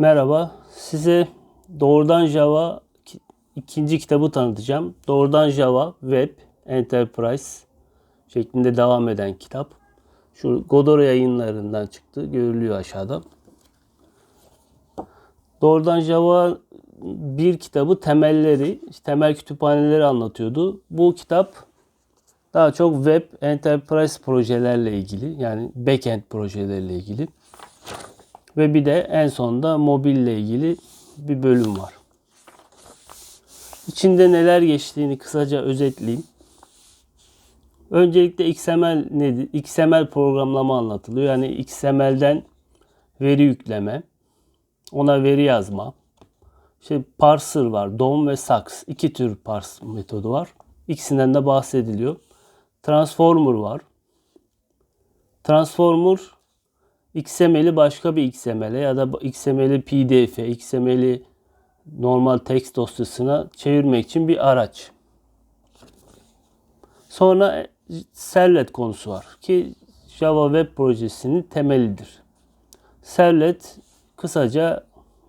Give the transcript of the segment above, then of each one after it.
Merhaba, size Doğrudan Java ki- ikinci kitabı tanıtacağım. Doğrudan Java Web Enterprise şeklinde devam eden kitap. Şu Godoro yayınlarından çıktı. Görülüyor aşağıda. Doğrudan Java bir kitabı temelleri, temel kütüphaneleri anlatıyordu. Bu kitap daha çok web enterprise projelerle ilgili yani backend projeleriyle ilgili. Ve bir de en sonunda mobille ilgili bir bölüm var. İçinde neler geçtiğini kısaca özetleyeyim. Öncelikle XML nedir? XML programlama anlatılıyor. Yani XML'den veri yükleme, ona veri yazma. İşte parser var, DOM ve SAX. İki tür parse metodu var. İkisinden de bahsediliyor. Transformer var. Transformer XML'i başka bir XML'e ya da XML'i PDF'e, XML'i normal text dosyasına çevirmek için bir araç. Sonra Serlet konusu var ki Java Web projesinin temelidir. Serlet kısaca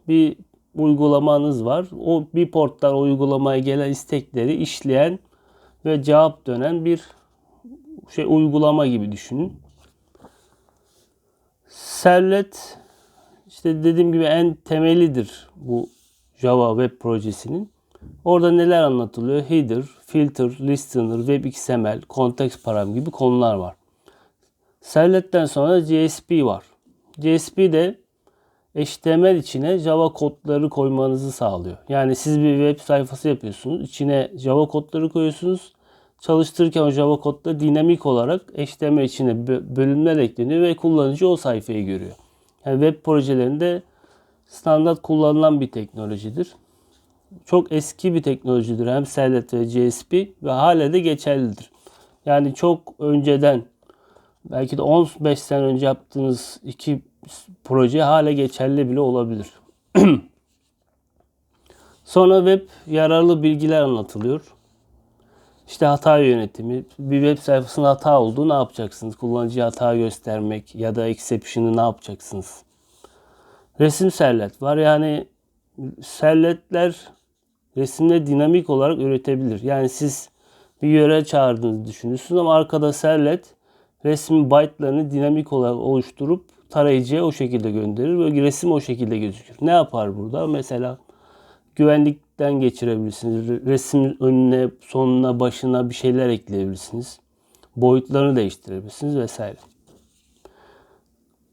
bir uygulamanız var. O bir porttan uygulamaya gelen istekleri işleyen ve cevap dönen bir şey uygulama gibi düşünün. Serlet işte dediğim gibi en temelidir bu Java web projesinin. Orada neler anlatılıyor? Header, filter, listener, web XML, context param gibi konular var. Serlet'ten sonra JSP var. JSP de HTML içine Java kodları koymanızı sağlıyor. Yani siz bir web sayfası yapıyorsunuz. içine Java kodları koyuyorsunuz. Çalıştırırken o Java kodları dinamik olarak HTML içine bölümler ekleniyor ve kullanıcı o sayfayı görüyor. Yani web projelerinde standart kullanılan bir teknolojidir. Çok eski bir teknolojidir hem Serlet ve JSP ve hala da geçerlidir. Yani çok önceden belki de 15 sene önce yaptığınız iki proje hala geçerli bile olabilir. Sonra web yararlı bilgiler anlatılıyor. İşte hata yönetimi. Bir web sayfasında hata oldu ne yapacaksınız? Kullanıcıya hata göstermek ya da exception'ı ne yapacaksınız? Resim serlet var. Yani serletler resimde dinamik olarak üretebilir. Yani siz bir yöre çağırdığınızı düşünürsünüz ama arkada serlet resmin byte'larını dinamik olarak oluşturup tarayıcıya o şekilde gönderir ve resim o şekilde gözükür. Ne yapar burada? Mesela güvenlikten geçirebilirsiniz. Resim önüne, sonuna, başına bir şeyler ekleyebilirsiniz. Boyutlarını değiştirebilirsiniz vesaire.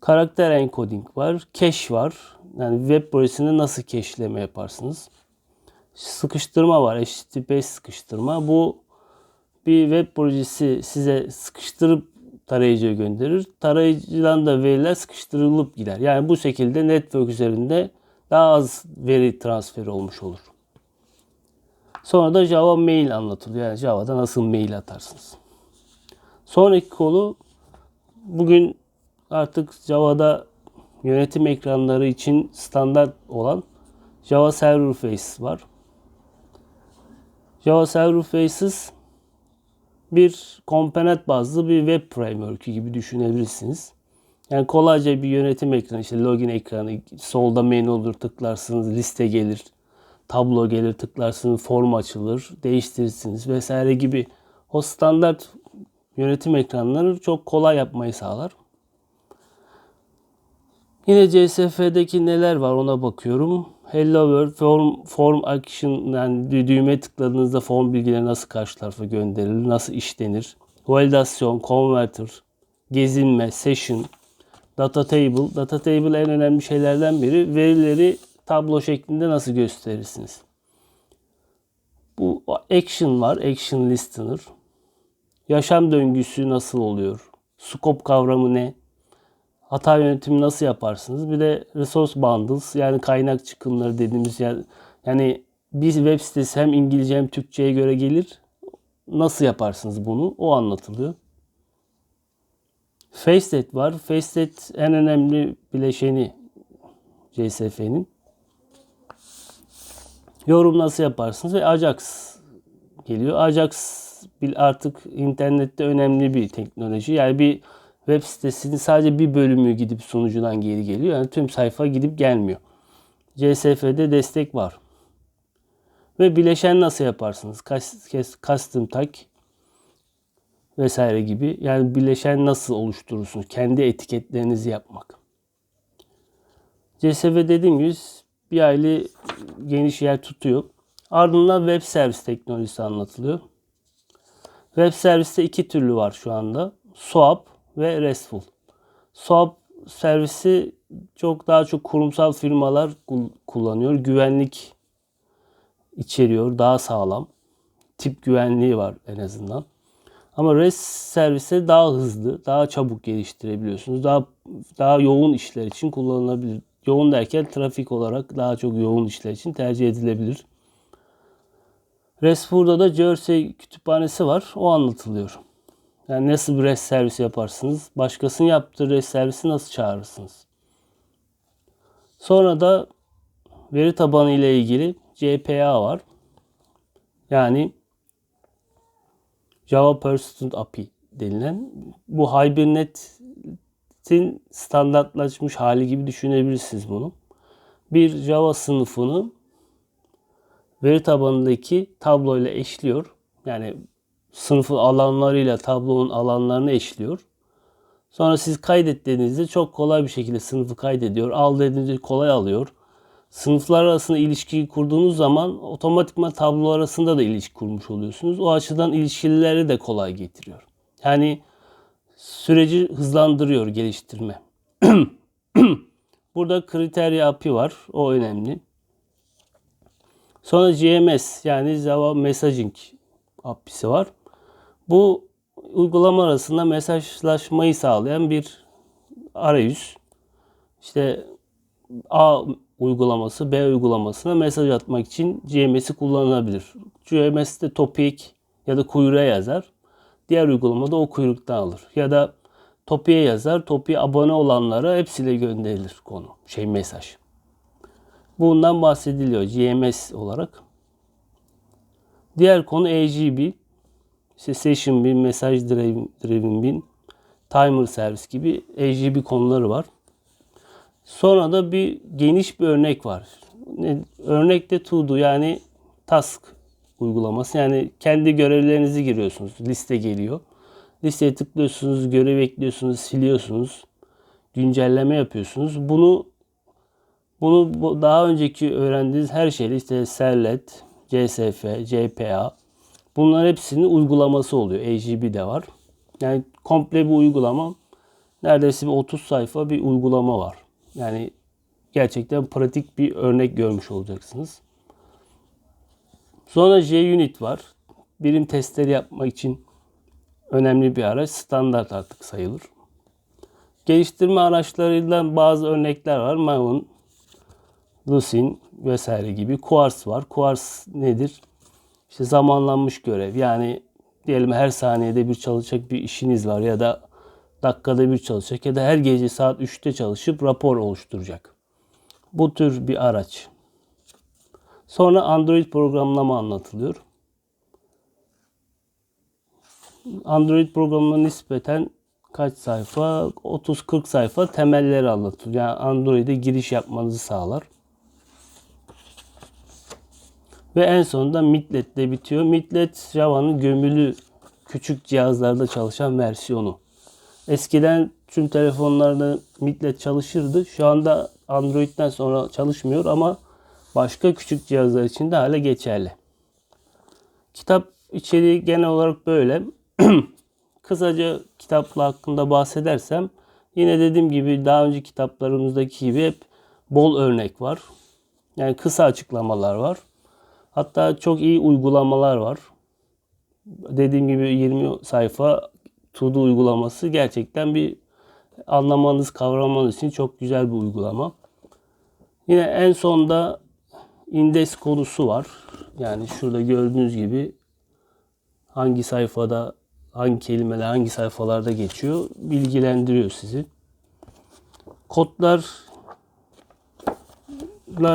Karakter encoding var. Cache var. Yani web projesinde nasıl cache'leme yaparsınız? Sıkıştırma var. HTTP sıkıştırma. Bu bir web projesi size sıkıştırıp tarayıcıya gönderir. Tarayıcıdan da veriler sıkıştırılıp gider. Yani bu şekilde network üzerinde daha az veri transferi olmuş olur. Sonra da Java mail anlatılıyor. Yani Java'da nasıl mail atarsınız. Sonraki konu bugün artık Java'da yönetim ekranları için standart olan Java Server Face var. Java Server Faces bir komponent bazlı bir web framework gibi düşünebilirsiniz. Yani kolayca bir yönetim ekranı, işte login ekranı, solda menü olur tıklarsınız, liste gelir, tablo gelir, tıklarsınız, form açılır, değiştirirsiniz vesaire gibi o standart yönetim ekranları çok kolay yapmayı sağlar. Yine CSF'deki neler var ona bakıyorum. Hello World, Form, Form Action yani düğme tıkladığınızda form bilgileri nasıl karşı tarafa gönderilir, nasıl işlenir. Validasyon, Converter, gezinme, Session, Data Table. Data Table en önemli şeylerden biri. Verileri tablo şeklinde nasıl gösterirsiniz? Bu Action var, Action Listener. Yaşam döngüsü nasıl oluyor? Scope kavramı ne? hata yönetimi nasıl yaparsınız? Bir de resource bundles yani kaynak çıkımları dediğimiz yer. Yani bir web sitesi hem İngilizce hem Türkçe'ye göre gelir. Nasıl yaparsınız bunu? O anlatılıyor. Faceit var. Faceit en önemli bileşeni CSF'nin. Yorum nasıl yaparsınız? Ve Ajax geliyor. Ajax artık internette önemli bir teknoloji. Yani bir web sitesinin sadece bir bölümü gidip sunucudan geri geliyor. Yani tüm sayfa gidip gelmiyor. CSF'de destek var. Ve bileşen nasıl yaparsınız? Custom tag vesaire gibi. Yani bileşen nasıl oluşturursunuz? Kendi etiketlerinizi yapmak. CSV dediğim gibi bir aile geniş yer tutuyor. Ardından web servis teknolojisi anlatılıyor. Web serviste iki türlü var şu anda. SOAP ve RESTful. SOAP servisi çok daha çok kurumsal firmalar kul- kullanıyor. Güvenlik içeriyor. Daha sağlam. Tip güvenliği var en azından. Ama REST servisi daha hızlı, daha çabuk geliştirebiliyorsunuz. Daha daha yoğun işler için kullanılabilir. Yoğun derken trafik olarak daha çok yoğun işler için tercih edilebilir. RESTful'da da Jersey kütüphanesi var. O anlatılıyor. Yani nasıl bir REST servisi yaparsınız? Başkasının yaptığı REST servisi nasıl çağırırsınız? Sonra da veri tabanı ile ilgili JPA var. Yani Java Persistent API denilen bu Hibernet'in standartlaşmış hali gibi düşünebilirsiniz bunu. Bir Java sınıfını veri tabanındaki tablo eşliyor. Yani sınıfın alanlarıyla tablonun alanlarını eşliyor. Sonra siz kaydet dediğinizde çok kolay bir şekilde sınıfı kaydediyor. Al dediğinizde kolay alıyor. Sınıflar arasında ilişkiyi kurduğunuz zaman otomatikman tablo arasında da ilişki kurmuş oluyorsunuz. O açıdan ilişkileri de kolay getiriyor. Yani süreci hızlandırıyor geliştirme. Burada kriterya API var. O önemli. Sonra GMS yani Java Messaging API'si var. Bu uygulama arasında mesajlaşmayı sağlayan bir arayüz. İşte A uygulaması B uygulamasına mesaj atmak için GMS'i kullanılabilir. GMS'de topic ya da kuyruğa yazar. Diğer uygulamada o kuyruktan alır. Ya da Topi'ye yazar. Topi'ye abone olanlara hepsiyle gönderilir konu. Şey mesaj. Bundan bahsediliyor GMS olarak. Diğer konu AGB. İşte Session bin, Mesaj Driven, bin, Timer servis gibi AGB konuları var. Sonra da bir geniş bir örnek var. Ne- Örnekte to do yani task uygulaması. Yani kendi görevlerinizi giriyorsunuz. Liste geliyor. Listeye tıklıyorsunuz, görev ekliyorsunuz, siliyorsunuz. Güncelleme yapıyorsunuz. Bunu bunu bu- daha önceki öğrendiğiniz her şeyle işte Serlet, CSF, JPA bunların hepsinin uygulaması oluyor. AGB de var. Yani komple bir uygulama. Neredeyse bir 30 sayfa bir uygulama var. Yani gerçekten pratik bir örnek görmüş olacaksınız. Sonra JUnit var. Birim testleri yapmak için önemli bir araç. Standart artık sayılır. Geliştirme araçlarından bazı örnekler var. Maven, Lucene vesaire gibi. Quartz var. Quartz nedir? İşte zamanlanmış görev. Yani diyelim her saniyede bir çalışacak bir işiniz var ya da dakikada bir çalışacak ya da her gece saat 3'te çalışıp rapor oluşturacak. Bu tür bir araç. Sonra Android programlama anlatılıyor. Android programına nispeten kaç sayfa? 30-40 sayfa temelleri anlatıyor. Yani Android'e giriş yapmanızı sağlar. Ve en sonunda Midlet de bitiyor. Midlet Java'nın gömülü küçük cihazlarda çalışan versiyonu. Eskiden tüm telefonlarda Midlet çalışırdı. Şu anda Android'den sonra çalışmıyor ama başka küçük cihazlar için de hala geçerli. Kitap içeriği genel olarak böyle. Kısaca kitapla hakkında bahsedersem yine dediğim gibi daha önce kitaplarımızdaki gibi hep bol örnek var. Yani kısa açıklamalar var. Hatta çok iyi uygulamalar var. Dediğim gibi 20 sayfa To-Do uygulaması gerçekten bir anlamanız, kavramanız için çok güzel bir uygulama. Yine en sonda index konusu var. Yani şurada gördüğünüz gibi hangi sayfada hangi kelimeler hangi sayfalarda geçiyor bilgilendiriyor sizi. Kodlarla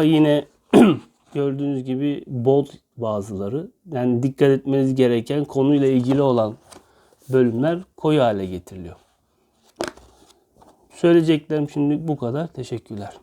yine gördüğünüz gibi bold bazıları. Yani dikkat etmeniz gereken konuyla ilgili olan bölümler koyu hale getiriliyor. Söyleyeceklerim şimdi bu kadar. Teşekkürler.